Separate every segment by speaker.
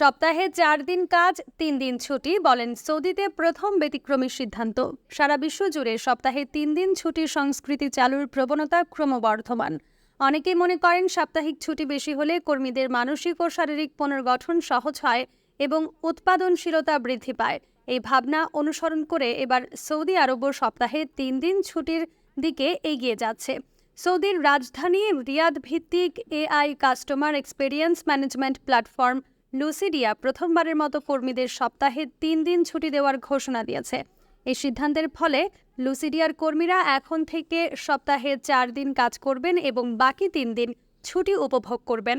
Speaker 1: সপ্তাহে চার দিন কাজ, তিন দিন ছুটি বলেন সৌদিতে প্রথম ব্যতিক্রমী সিদ্ধান্ত। সারা বিশ্ব জুড়ে সপ্তাহে তিন দিন ছুটির সংস্কৃতি চালুর প্রবণতা ক্রমবর্ধমান। অনেকেই মনে করেন সাপ্তাহিক ছুটি বেশি হলে কর্মীদের মানসিক ও শারীরিক পুনর্গঠন সহজ হয় এবং উৎপাদনশীলতা বৃদ্ধি পায়। এই ভাবনা অনুসরণ করে এবার সৌদি আরবও সপ্তাহে তিন দিন ছুটির দিকে এগিয়ে যাচ্ছে। সৌদির রাজধানী রিয়াদ ভিত্তিক AI customer experience management platform লুসিডিয়া প্রথমবারের মতো কর্মীদের সপ্তাহে তিন দিন ছুটি দেওয়ার ঘোষণা দিয়েছে। এই সিদ্ধান্তের ফলে লুসিডিয়ার কর্মীরা এখন থেকে সপ্তাহে চার দিন কাজ করবেন এবং বাকি তিন দিন ছুটি উপভোগ করবেন।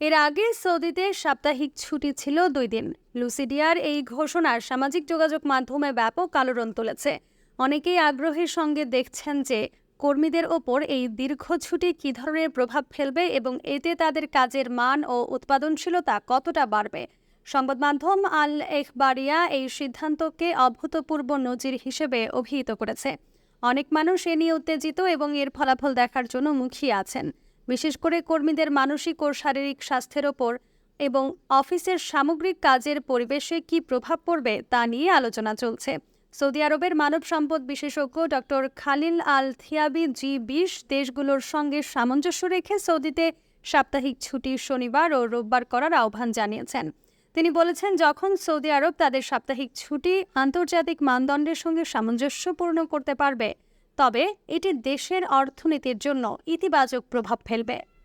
Speaker 1: এর আগে সৌদিতে সাপ্তাহিক ছুটি ছিল দুই দিন। লুসিডিয়ার এই ঘোষণার সামাজিক যোগাযোগ মাধ্যমে ব্যাপক আলোড়ন তুলেছে। অনেকেই আগ্রহের সঙ্গে দেখছেন যে কর্মীদের ওপর এই দীর্ঘ ছুটি কী ধরনের প্রভাব ফেলবে এবং এতে তাদের কাজের মান ও উৎপাদনশীলতা কতটা বাড়বে? সংবাদ মাধ্যম আল এখবারিয়া এই সিদ্ধান্তকে অভূতপূর্ব নজির হিসেবে অভিহিত করেছে। অনেক মানুষ এ নিয়ে উত্তেজিত এবং এর ফলাফল দেখার জন্য মুখিয়ে আছেন। বিশেষ করে কর্মীদের মানসিক ও শারীরিক স্বাস্থ্যের ওপর এবং অফিসের সামগ্রিক কাজের পরিবেশে কী প্রভাব পড়বে তা নিয়ে আলোচনা চলছে। সৌদি আরবের মানব সম্পদ বিশেষজ্ঞ ডক্টর খালিল আল থিয়াবি জি বিশ দেশগুলোর সঙ্গে সামঞ্জস্য রেখে সৌদিতে সাপ্তাহিক ছুটি শনিবার ও রোববার করার আহ্বান জানিয়েছেন। তিনি বলেছেন, যখন সৌদি আরব তাদের সাপ্তাহিক ছুটি আন্তর্জাতিক মানদণ্ডের সঙ্গে সামঞ্জস্যপূর্ণ করতে পারবে, তবে এটি দেশের অর্থনীতির জন্য ইতিবাচক প্রভাব ফেলবে।